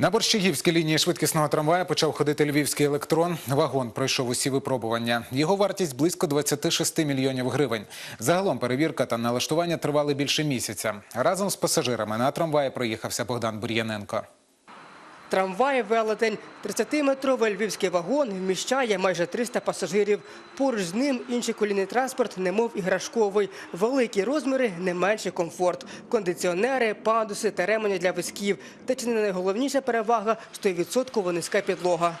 На Борщагівській лінії швидкісного трамвая почав ходити львівський електрон. Вагон пройшов усі випробування. Його вартість близько 26 мільйонів гривень. Загалом перевірка та налаштування тривали більше місяця. Разом з пасажирами на трамваї проїхався Богдан Бур'яненко. Трамвай «Велетень» – 30-метровий львівський вагон вміщає майже 300 пасажирів. Поруч з ним інший колійний транспорт, немов іграшковий. Великі розміри, не менший комфорт. Кондиціонери, пандуси та ремені для візків. Та чи не найголовніша перевага – 100% низька підлога.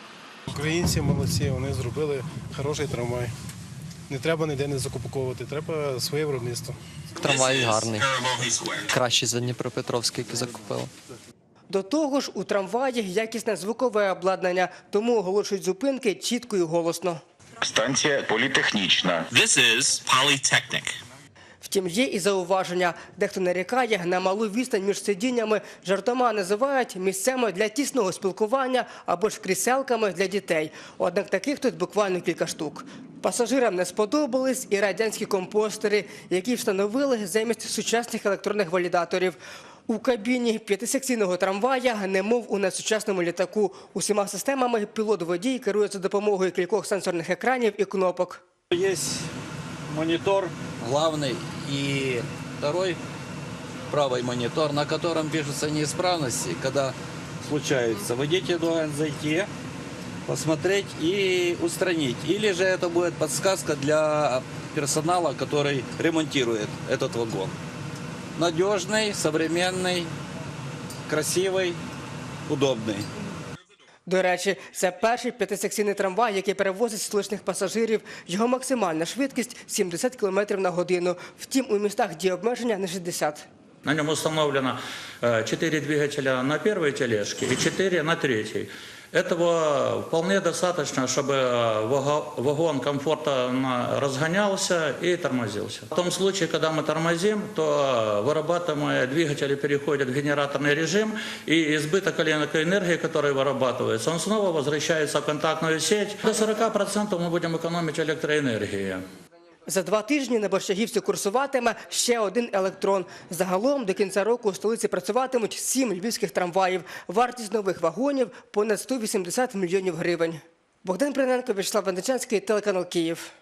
Українці молодці, вони зробили хороший трамвай. Не треба ніде не закупковувати, треба своє виробництво. Трамвай гарний. Кращий за Дніпропетровський, який закупили. До того ж, у трамваї якісне звукове обладнання, тому оголошують зупинки чітко і голосно. Станція політехнічна. This is Polytechnic. Втім, є і зауваження. Дехто нарікає на малу відстань між сидіннями. Жартома називають місцями для тісного спілкування або ж кріселками для дітей. Однак таких тут буквально кілька штук. Пасажирам не сподобались і радянські компостери, які встановили замість сучасних електронних валідаторів. У кабіні п'ятисекційного трамвая, немов у надсучасному літаку, усіма системами пілот-водій керує за допомогою кількох сенсорних екранів і кнопок. Есть монитор, Главный и второй правый монитор, на котором пишутся неисправности, когда случается. Водитель должен зайти, посмотреть и устранить. Или же это будет подсказка для персонала, который ремонтирует этот вагон. Надежный, современный, красивый, удобный. До речі, це перший п'ятисекційний трамвай, який перевозить столичних пасажирів. Його максимальна швидкість 70 км на годину. Втім, у містах діє обмеження на 60. На нем установлено 4 двигателя на первой тележке и 4 на третьей. Этого вполне достаточно, чтобы э, вага- вагон комфортно разгонялся и тормозился. В том случае, когда мы тормозим, то э, вырабатываемые двигатели переходят в генераторный режим, и избыток электроэнергии, который вырабатывается, он снова возвращается в контактную сеть. До 40% мы будем экономить электроэнергии. За два тижні на Борщагівці курсуватиме ще один електрон. Загалом до кінця року у столиці працюватимуть сім львівських трамваїв. Вартість нових вагонів понад 180 мільйонів гривень. Богдан Приненко, Вячеслав Бендичанський, телеканал Київ.